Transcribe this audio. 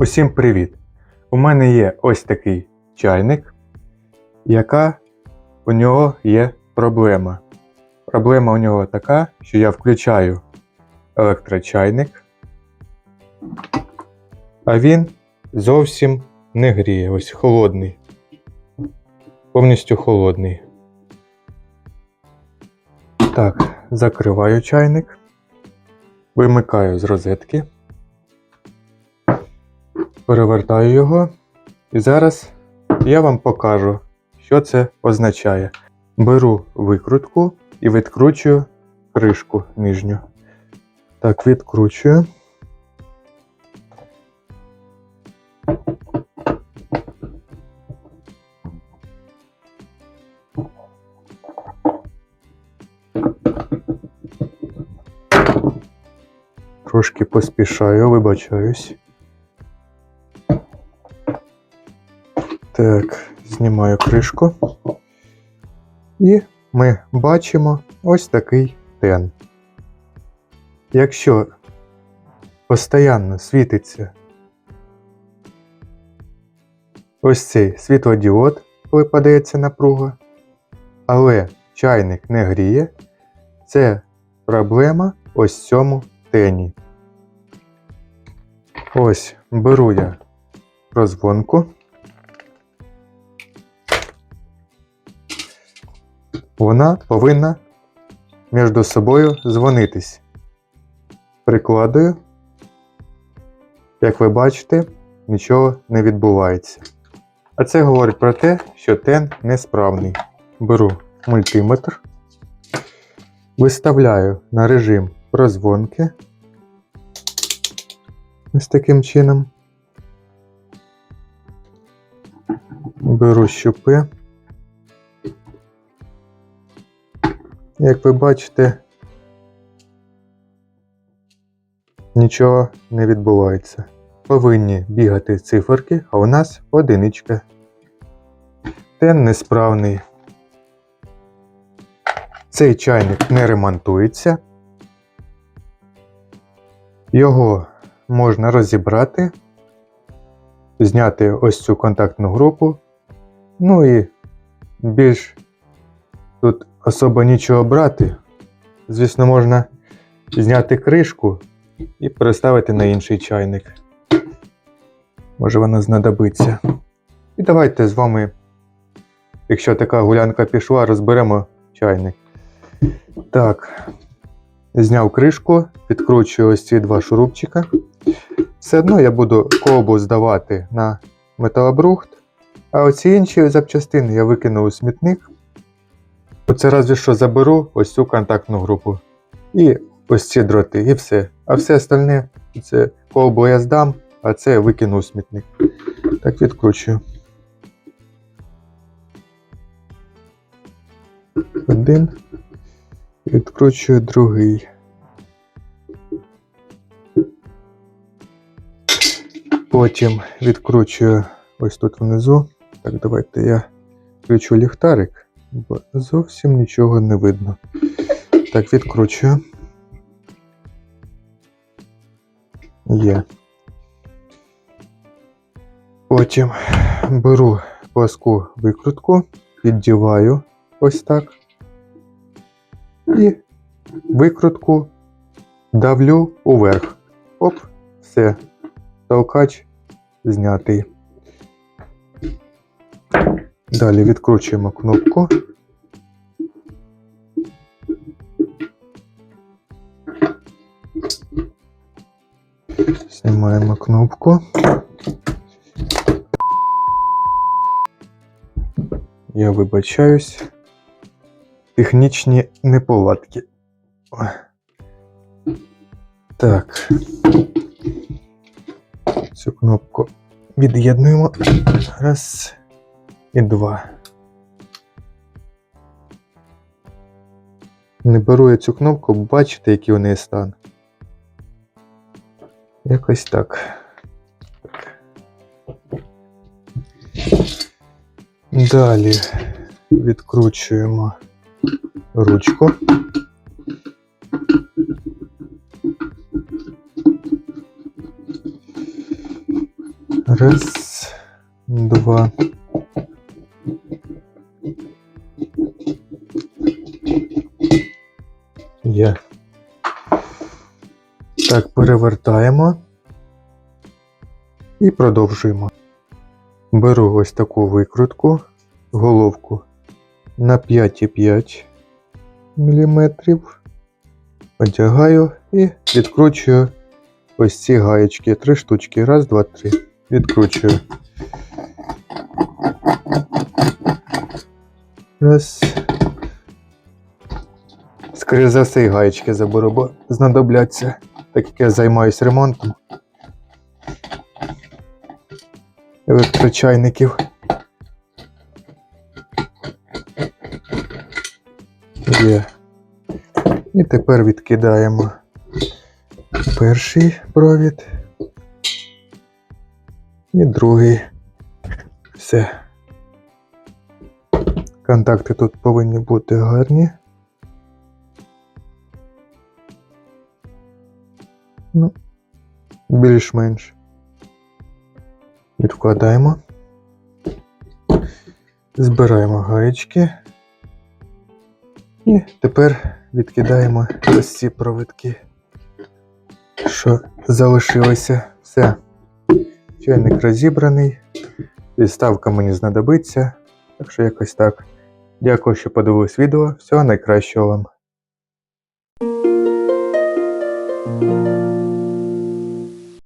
Усім привіт! У мене є ось такий чайник, яка у нього є проблема. Проблема у нього така, що я включаю електрочайник, а він зовсім не гріє. Ось холодний. Повністю холодний. Так, закриваю чайник, вимикаю з розетки перевертаю його. І зараз я вам покажу, що це означає. Беру викрутку і відкручую кришку нижню. Так, відкручую. Трошки поспішаю, вибачаюсь. Так, знімаю кришку. І ми бачимо ось такий тен. Якщо постійно світиться ось цей світлодіод, коли подається напруга, але чайник не гріє, це проблема ось цьому тені. Ось беру я розвонку. Вона повинна між собою дзвонитись. Прикладаю. Як ви бачите, нічого не відбувається. А це говорить про те, що тен несправний. Беру мультиметр, виставляю на режим прозвонки. Ось таким чином. Беру щупи. Як ви бачите, нічого не відбувається. Повинні бігати циферки, а у нас одиничка. Тен несправний. Цей чайник не ремонтується. Його можна розібрати, зняти ось цю контактну групу. Ну і більш тут особо нічого брати. Звісно, можна зняти кришку і переставити на інший чайник. Може воно знадобиться. І давайте з вами, якщо така гулянка пішла, розберемо чайник. Так, зняв кришку, підкручую ось ці два шурупчика. Все одно я буду колбу здавати на металобрухт, а оці інші запчастини я викину у смітник. Оце разві що заберу ось цю контактну групу. І ось ці дроти, і все. А все остальне це колбу я здам, а це викину у смітник. Так відкручую. Один. Відкручую другий. Потім відкручую ось тут внизу. Так, давайте я включу ліхтарик зовсім нічого не видно. Так, відкручую. Є. Потім беру пласку викрутку, піддіваю ось так. І викрутку давлю уверх. Оп, все. Толкач знятий. Далі відкручуємо кнопку. Знімаємо кнопку. Я вибачаюсь. Технічні неполадки. Так. Цю кнопку від'єднуємо. Раз і два. Не беру я цю кнопку, бачите, який у неї стан. Якось так. Далі відкручуємо ручку. Раз, два. Так, перевертаємо і продовжуємо. Беру ось таку викрутку, головку на 5,5 мм, одягаю і відкручую ось ці гаєчки. Три штучки. Раз, два, три. Відкручую. Раз. Скоріше за все, і гаєчки заберу, бо знадобляться, так як я займаюся ремонтом. Електрочайників. Є. І тепер відкидаємо перший провід і другий. Все. Контакти тут повинні бути гарні. Ну, більш-менш. Відкладаємо. Збираємо гаєчки. І тепер відкидаємо ось ці провідки, що залишилося. Все. Чайник розібраний. Підставка мені знадобиться. Так що якось так. Дякую, що подивились відео. Всього найкращого вам.